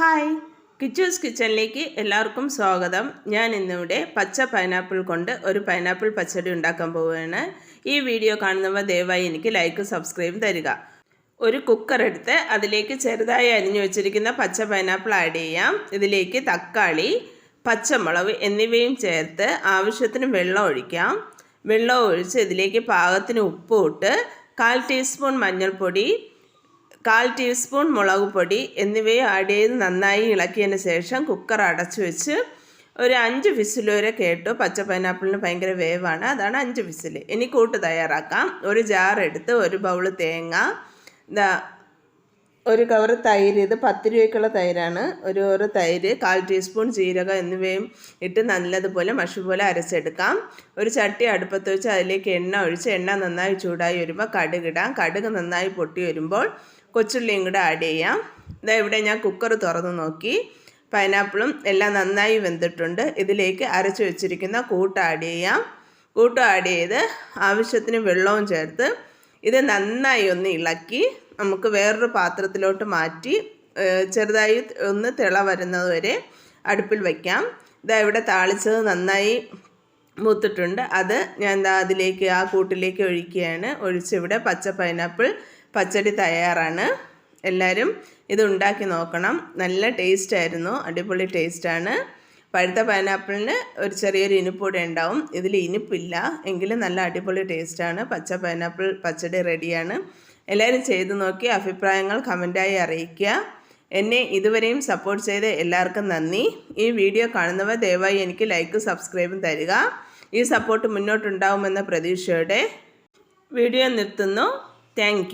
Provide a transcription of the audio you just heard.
Hi. Kichus കിച്ചണിലേക്ക് എല്ലാവർക്കും സ്വാഗതം. ഞാൻ ഇന്നിവിടെ പച്ച പൈനാപ്പിൾ കൊണ്ട് ഒരു പൈനാപ്പിൾ പച്ചടി ഉണ്ടാക്കാൻ പോവുകയാണ്. ഈ വീഡിയോ കാണുന്നവർ ദയവായി എനിക്ക് ലൈക്ക് സബ്സ്ക്രൈബ് തരിക. ഒരു കുക്കർ എടുത്ത് അതിലേക്ക് ചെറുതായി അരിഞ്ഞു വെച്ചിരിക്കുന്ന പച്ച പൈനാപ്പിൾ ആഡ് ചെയ്യാം. ഇതിലേക്ക് തക്കാളി പച്ചമുളക് എന്നിവയും ചേർത്ത് ആവശ്യത്തിന് വെള്ളം ഒഴിക്കാം. വെള്ളം ഒഴിച്ച് ഇതിലേക്ക് പാകത്തിന് ഉപ്പ് ഇട്ട് കാൽ ടീസ്പൂൺ മഞ്ഞൾപ്പൊടി കാൽ ടീസ്പൂൺ മുളക് പൊടി എന്നിവയും ആഡ് ചെയ്ത് നന്നായി ഇളക്കിയതിന് ശേഷം കുക്കർ അടച്ചു വെച്ച് ഒരു അഞ്ച് വിസിൽ വരെ കേട്ടു. പച്ച പൈനാപ്പിളിന് ഭയങ്കര വേവാണ്. അതാണ് അഞ്ച് വിസിൽ. ഇനി കൂട്ട് തയ്യാറാക്കാം. ഒരു ജാർ എടുത്ത് ഒരു ബൗൾ തേങ്ങ ഒരു കവർ തൈര് ഇത് പത്ത് രൂപയ്ക്കുള്ള തൈരാണ്. ഒരു കവർ തൈര് കാൽ ടീസ്പൂൺ ജീരകം എന്നിവയും ഇട്ട് നല്ലതുപോലെ മഷി പോലെ അരച്ചെടുക്കാം. ഒരു ചട്ടി അടുപ്പത്ത് വെച്ച് അതിലേക്ക് എണ്ണ ഒഴിച്ച് എണ്ണ നന്നായി ചൂടായി വരുമ്പോൾ കടുകിടാം കടുക് നന്നായി പൊട്ടി വരുമ്പോൾ കൊച്ചുള്ളിയും കൂടെ ആഡ് ചെയ്യാം. ഇതാ ഇവിടെ ഞാൻ കുക്കർ തുറന്ന് നോക്കി. പൈനാപ്പിളും എല്ലാം നന്നായി വെന്തിട്ടുണ്ട്. ഇതിലേക്ക് അരച്ച് വെച്ചിരിക്കുന്ന കൂട്ട് ആഡ് ചെയ്യാം. കൂട്ട് ആഡ് ചെയ്ത് ആവശ്യത്തിന് വെള്ളവും ചേർത്ത് ഇത് നന്നായി ഒന്ന് ഇളക്കി നമുക്ക് വേറൊരു പാത്രത്തിലോട്ട് മാറ്റി ചെറുതായി ഒന്ന് തിള വരുന്നത് വരെ അടുപ്പിൽ വയ്ക്കാം ഇതാ ഇവിടെ താളിച്ചത് നന്നായി മൂത്തിട്ടുണ്ട്. അത് ഞാൻ എന്താ അതിലേക്ക് ആ കൂട്ടിലേക്ക് ഒഴിക്കുകയാണ്. ഒഴിച്ചിവിടെ പച്ച പൈനാപ്പിൾ പച്ചടി തയ്യാറാണ്. എല്ലാവരും ഇത് ഉണ്ടാക്കി നോക്കണം. നല്ല ടേസ്റ്റ് ആയിരുന്നു. അടിപൊളി ടേസ്റ്റാണ് പഴുത്ത പൈനാപ്പിളിന് ഒരു ചെറിയൊരു ഇനിപ്പൂടെ ഉണ്ടാവും. ഇതിൽ ഇനിപ്പില്ല. എങ്കിലും നല്ല അടിപൊളി ടേസ്റ്റാണ് പച്ച പൈനാപ്പിൾ പച്ചടി റെഡിയാണ് എല്ലാവരും ചെയ്തു നോക്കി അഭിപ്രായങ്ങൾ കമന്റായി അറിയിക്കുക. എന്നെ ഇതുവരെയും സപ്പോർട്ട് ചെയ്ത എല്ലാവർക്കും നന്ദി. ഈ വീഡിയോ കാണുന്നവർ ദയവായി എനിക്ക് ലൈക്കും സബ്സ്ക്രൈബും തരിക. ഈ സപ്പോർട്ട് മുന്നോട്ടുണ്ടാവുമെന്ന പ്രതീക്ഷയോടെ വീഡിയോ നിർത്തുന്നു. താങ്ക്